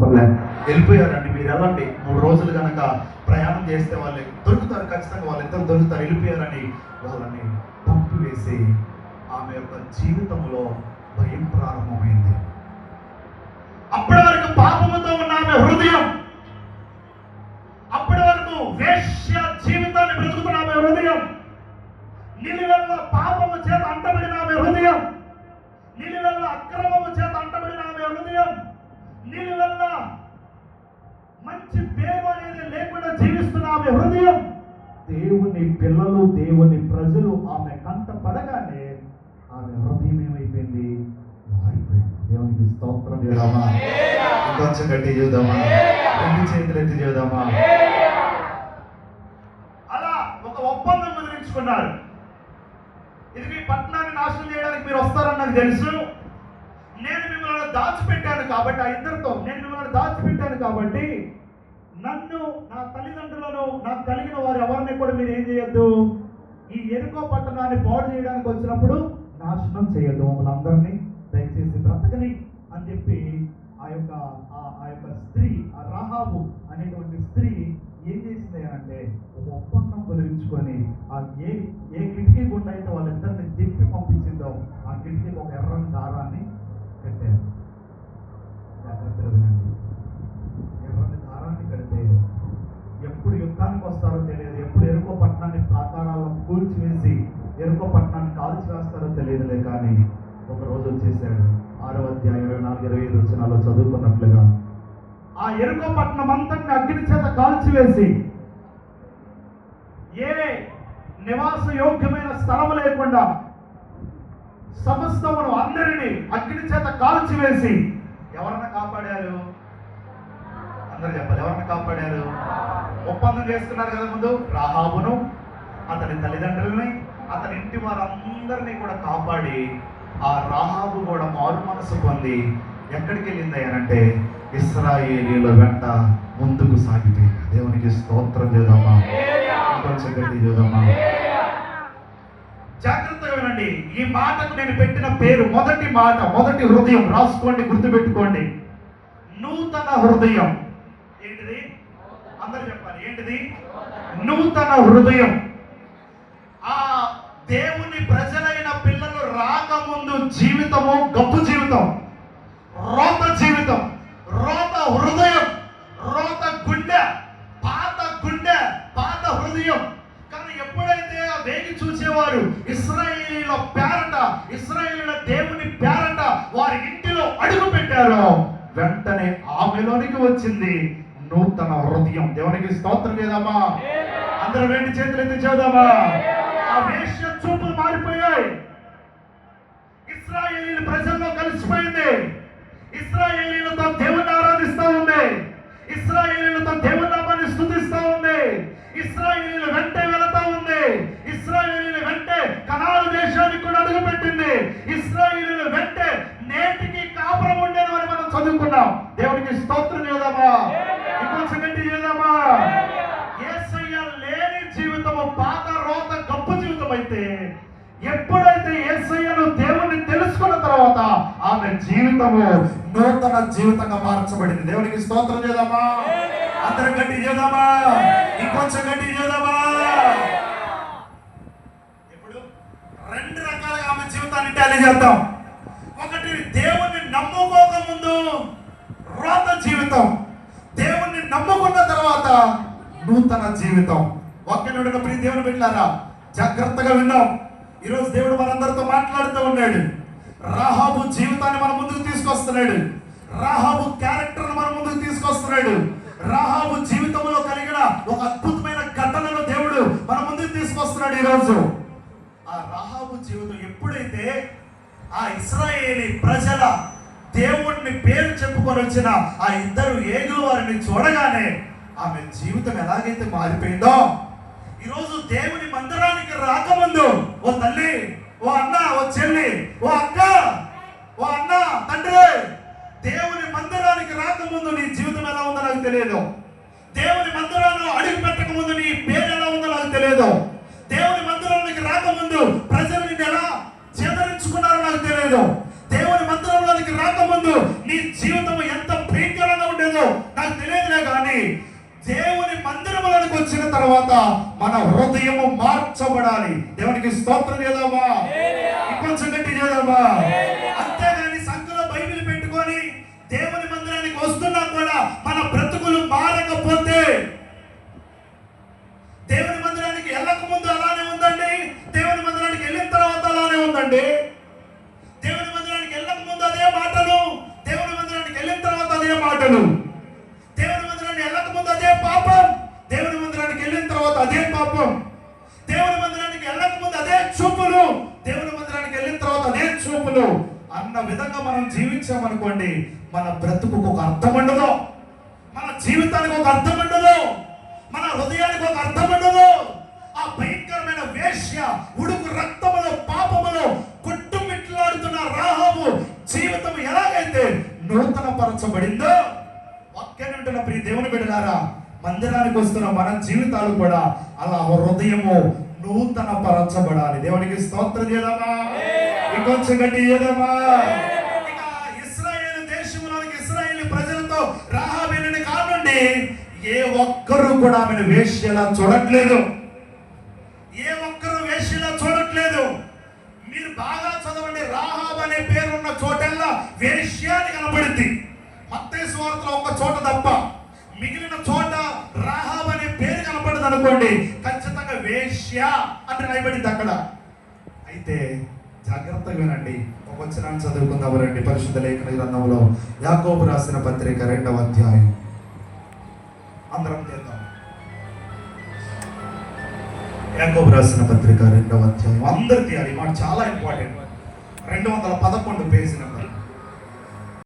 కనపడలే వెళ్ళిపోయారండి మీరు వెళ్ళండి. మూడు రోజులు కనుక ప్రయాణం చేస్తే వాళ్ళు దొరుకుతారు ఖచ్చితంగా వాళ్ళిద్దరు దొరుకుతారు వెళ్ళిపోయారని వాళ్ళని పంపివేసి ఆమె యొక్క జీవితంలో భయం ప్రారంభమైంది. అప్పటి వరకు పాపముతో ఉన్న ఆమె హృదయం అప్పటి వరకు వేష్య జీవితాన్ని బ్రతుకుతున్న ఆమె హృదయం నిలువెల్ల పాపము చేత అంటబడిన ఆమె హృదయం నిలువెల్ల అక్రమ చేత అంటబడిన ఆమె హృదయం నిలువెల్ల మంచి పేరు అనేది లేకుండా జీవిస్తున్న ఆమె హృదయం. దేవుని పిల్లలు దేవుని ప్రజలు ఆమె కంట పడగానే ఆమె హృదయం ఏమైపోయింది? మారిపోయింది. దేవునికి స్తోత్రం చేద్దామా? ఇంకొంచెం గట్టి చూద్దామా? రెండు చేతులు ఎత్తి చూద్దామా? అలా ఒక ఒప్పందం కుదిరించుకున్నారు ఇది మీ పట్టణాన్ని నాశనం చేయడానికి మీరు వస్తారని నాకు తెలుసు. నేను మిమ్మల్ని దాచిపెట్టాను కాబట్టి ఆ ఇద్దరితో నేను మిమ్మల్ని దాచిపెట్టాను కాబట్టి నన్ను నా తల్లిదండ్రులను నాకు కలిగిన వారు ఎవరిని కూడా మీరు ఏం చేయొద్దు? ఈ ఎరుకో పట్టణాన్ని పాడు చేయడానికి వచ్చినప్పుడు నాశనం చేయొద్దు మమ్మల్ని అందరినీ. దయచేసి బ్రతకని అని చెప్పి ఆ యొక్క ఆ- యొక్క స్త్రీ ఆ రాహాబు అనేటువంటి స్త్రీ ఏం చేసింది అంటే ఒక ఒప్పందం కుదిరించుకొని ఆ ఏ ఏ కిటికీ గుండా అయితే వాళ్ళిద్దరిని దింపి పంపించిందో ఆ కిటికీకి ఒక ఎర్రని దారాన్ని కట్టారు జాగ్రత్తగా వినండి ఎర్రని దారాన్ని కడితే ఎప్పుడు యుద్ధానికి వస్తారో తెలియదు ఎప్పుడు ఎరుకో పట్టణాన్ని ప్రాకారాలను కూల్చివేసి ఎరుకో పట్టణాన్ని తెలియదులే కానీ ఒక రోజు వచ్చేసాడు ఆరో అధ్యాయం ఇరవై నాలుగు ఇరవై ఐదు వచ్చినాలో చదువుకున్నట్లుగా. ఆ ఎరుకో పట్టణం అంతటిని అగ్ని చేత కాల్చివేసి ఏ నివాస యోగ్యమైన స్థలం లేకుండా సమస్తమును అందరినీ అగ్ని చేత కాల్చివేసి ఎవరిని కాపాడారు? అందరు చెప్పాలి ఎవరిని కాపాడారు? ఒప్పందం చేసుకున్నారు కదా ముందు రాహాబును అతని తల్లిదండ్రులని అతని ఇంటి వారందరినీ కూడా కాపాడి ఆ రాహాబు కూడా మారు మనసు పొంది ఎక్కడికి వెళ్ళింది ఇస్రాయేలీల వెంట ముందుకు సాగిపోయింది దేవునికి స్తోత్రం చేద్దామా? ఇంకొంచెం గట్టి చూద్దామా? జాగ్రత్తగా వినండి. ఈ మాటకు నేను పెట్టిన పేరు మొదటి మాట మొదటి హృదయం రాసుకోండి గుర్తుపెట్టుకోండి. నూతన హృదయం. ఏంటిది? అందరు చెప్పాలి. ఏంటిది? నూతన హృదయం. దేవుని ప్రజలైన పిల్లలు రాకముందు జీవితము గొప్ప జీవితం. రోత జీవితం. రోత హృదయం. రోత గుండె. పాత గుండె పాత హృదయం. కానీ ఎప్పుడైతే ఆ వేగి చూసేవారు ఇస్రాయేలీల పేరట ఇస్రాయేలీల దేవుని పేరట వారి ఇంటిలో అడుగు పెట్టారో వెంటనే ఆమెలోనికి వచ్చింది నూతన హృదయం. దేవునికి స్తోత్రం చేద్దామా? అందరూ రెండు చేతులు ఎత్తి చేద్దామా? ఆ వేష్య చూపులు మారిపోయాయి. ఇస్రాయేలీలు ప్రజల్లో కలిసిపోయింది. ఇస్రాయేలీలతో దేవుని ఆరాధిస్తా ఉంది. ఇస్రాయేలీలతో దేవుని నామాన్ని స్థుతిస్తూ ఉంది. ఇస్రాయేలీల వెంటే వెళతా ఉంది. ఇస్రాయేలీల వెంటే కనాలు దేశానికి కూడా అడుగుపెట్టింది. ఇస్రాయేలీల వెంటే నేటికి కాపురం ఉండేది అని మనం చదువుకున్నాం. దేవునికి స్తోత్రం చేద్దామా? ఇంకొంచెం గట్టి చేద్దామా? ఏసయ్య లేని జీవితము పాత ఎప్పుడైతే ఏసయ్యను దేవుణ్ణి తెలుసుకున్న తర్వాత ఆమె జీవితము నూతన జీవితంగా మార్చబడింది. దేవునికి స్తోత్రం చేద్దామా? అందరం గట్టి చేద్దామా? ఇంకొంచెం గట్టి చేద్దామా? ఇప్పుడు రెండు రకాలుగా ఆమె జీవితాన్ని టాలీ చేద్దాం. ఒకటి దేవుణ్ణి నమ్ముకోక ముందు రోత జీవితం. దేవుణ్ణి నమ్ముకున్న తర్వాత నూతన జీవితం. వాక్యనుడిన ప్రియ దేవుని పెట్టారా జాగ్రత్తగా విన్నాం. ఈరోజు దేవుడు మనందరితో మాట్లాడుతూ ఉన్నాడు. రాహాబు జీవితాన్ని మన ముందుకు తీసుకొస్తున్నాడు. రాహాబు క్యారెక్టర్ను మన ముందుకు తీసుకొస్తున్నాడు. రాహాబు జీవితంలో కలిగిన ఒక అద్భుతమైన ఘటనను దేవుడు మన ముందుకు తీసుకొస్తున్నాడు ఈరోజు. ఆ రాహాబు జీవితం ఎప్పుడైతే ఆ ఇస్రాయేలీ ప్రజల దేవుణ్ణి పేరు చెప్పుకొని వచ్చిన ఆ ఇద్దరు ఏగులు వారిని చూడగానే ఆమె జీవితం ఎలాగైతే మారిపోయిందో ఈరోజు దేవుని ఓ తల్లి ఓ అన్న ఓ చెల్లి ఓ అక్క ఓ అన్న తండ్రి దేవుని మందిరానికి రాకముందు నీ జీవితం ఎలా ఉందో నాకు తెలియదు. దేవుని మందిరాన్ని అడుగు పెట్టక ముందు నీ పేరు ఎలా ఉందో నాకు తెలియదు. దేవుని మందిరానికి రాకముందు ప్రజలు నిన్ను ఎలా చేదరించుకున్నారో నాకు తెలియదు. దేవుని మందిరంలోనికి రాకముందు నీ జీవితం ఎంత భయంకరంగా ఉండేదో నాకు తెలియదులే కానీ దేవుని వచ్చిన తర్వాత మన హృదయము మార్చబడాలి. దేవునికి స్తోత్రం చేద్దామా? కొంచెం గట్టి చేద్దామా? అంతేగాని సంఖ్యలో బైబిల్ పెట్టుకొని దేవుని మందిరానికి వస్తున్నా కూడా మన బ్రతుకులు మారకపోతే దేవుని మందిరానికి వెళ్ళక ముందు అలానే ఉందండి. దేవుని మందిరానికి వెళ్ళిన తర్వాత అలానే ఉందండి. దేవుని మందిరానికి వెళ్ళక ముందు అదే మాటలు. దేవుని మందిరానికి వెళ్ళిన తర్వాత అదే మాటలు దేవుని మందిరానికి వెళ్ళక ముందు అదే పాపం దేవుని మందిరానికి వెళ్ళిన తర్వాత అదే పాపం దేవుని మందిరానికి వెళ్ళక ముందు అదే చూపులు దేవుని మందిరానికి వెళ్ళిన తర్వాత అదే చూపులు అన్న విధంగా మనం జీవించామనుకోండి మన బ్రతుకుకు ఒక అర్థం ఉండదు. మన జీవితానికి ఒక అర్థం ఉండదు. మన హృదయానికి ఒక అర్థం ఉండదు. ఆ భయంకరమైన వేష్య ఉడుకు రక్తములో పాపములో కొట్టుమిట్లాడుతున్న రాహము జీవితం ఎలాగైతే నూతన పరచబడిందో ఒక్కనంటున్న ప్రియ దేవుని బిడ్డలారా మందిరానికి వస్తున్న మన జీవితాలు కూడా అలా హృదయము నూతన పరచబడాలి దేవునికి స్తోత్రం చేద్దామా? ఇంకొంచెం గట్టి చేద్దామా? ఇస్రాయేల్ దేశంలోనికి ఇస్రాయేల్ ప్రజలతో రాహాబేలిన కానుండి ఏ ఒక్కరు కూడా ఆమెను వేశ్యలా చూడట్లేదు. ఏ ఒక్కరు వేశ్యలా చూడట్లేదు. మీరు బాగా చదవండి. రాహాబ్ అనే పేరు ఉన్న చోటల్లా వేశ్య అని కనబడింది మత్తయి సువార్తలో ఒక చోట తప్ప మిగిలిన చోట రాహాబ్ అనే పేరు కనపడదు అనుకోండి వేశ్య అని రాయబడింది అక్కడ. అయితే జాగ్రత్తగా వినండి. ఒక వచనాన్ని చదువుకుందాం రండి. పరిశుద్ధ లేఖన గ్రంథంలో యాకోబు రాసిన పత్రిక రెండవ అధ్యాయం. అందరం చేద్దాం. యాకోబు రాసిన పత్రిక రెండవ అధ్యాయం. అందరికీ అది మాట చాలా ఇంపార్టెంట్. రెండు వందల పదకొండు పేజీ నెంబర్